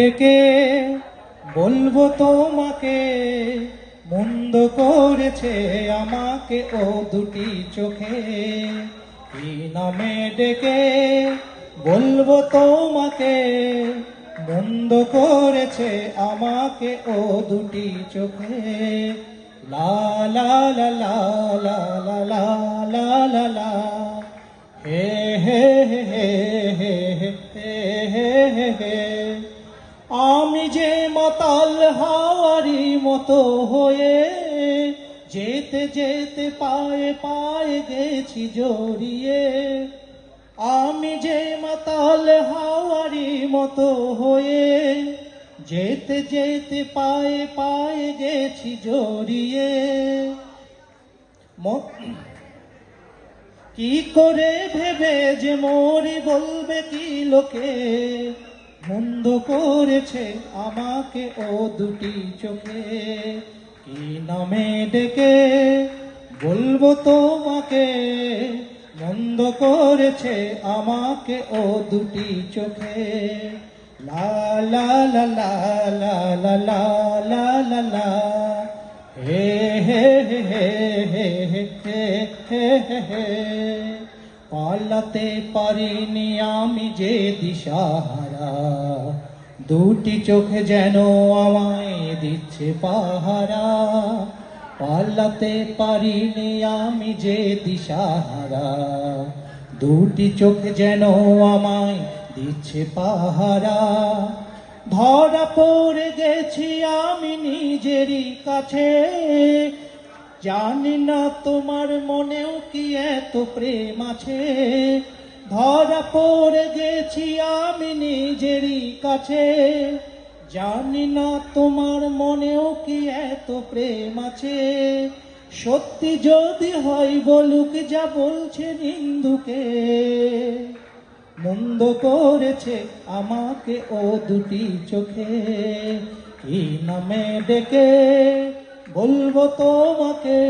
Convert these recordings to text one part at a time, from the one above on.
ডেকে বলব তোমাকে মন্দ করেছে আমাকে ও দুটি চোখে কি নামে ডেকে বলব তোমাকে মন্দ করেছে আমাকে ও দুটি চোখে লা লা লা লা লা লা লা হে হে হে হে হে হে হে হে আমি যে মাতাল হাওয়ারি মতো হয়ে যেতে যেতে পায়ে পায়ে গেছি জড়িয়ে, আমি যে মাতাল হাওয়ারি মতো হয়ে যেতে যেতে পায়ে পায়ে গেছি জড়িয়ে। কি করে ভেবে যে মরি বলবে কি লোকে? মন্দ করেছে আমাকে ও দুটি চোখে। কি নামে ডেকে বলব তোমাকে? মন্দ করেছে আমাকে ও দুটি চোখে। লা লা লা লা লা লা লা লা লা হে হে হে হে হে হে হে হে। পালাতে পারিনি আমি যে দিশাহারা। দুটি চোখ যেন আমায় দিচ্ছে পাহারা। পালাতে পারিনি আমি যে দিশাহারা। দুটি চোখ যেন আমায় দিচ্ছে পাহারা। ধরা পড়ে গেছি আমি নিজেরই কাছে। জানি না তোমার মনেও কি এত প্রেম আছে। ধরা পড়ে গেছি আমি নিজেরই কাছে। জানি না তোমার মনেও কি এত প্রেম আছে। সত্যি যদি হয় বলুক যা বলছে নিন্দুকে মন্দ করেছে আমাকে ও দুটি চোখে। কি নামে ডেকে বলব তোমাকে,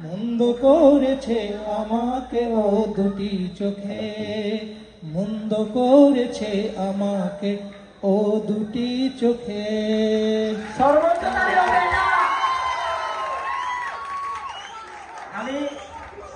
মন্দ করেছে আমাকে ও দুটি চোখে। মন্দ করেছে আমাকে ও দুটি চোখে। সর্বোচ্চ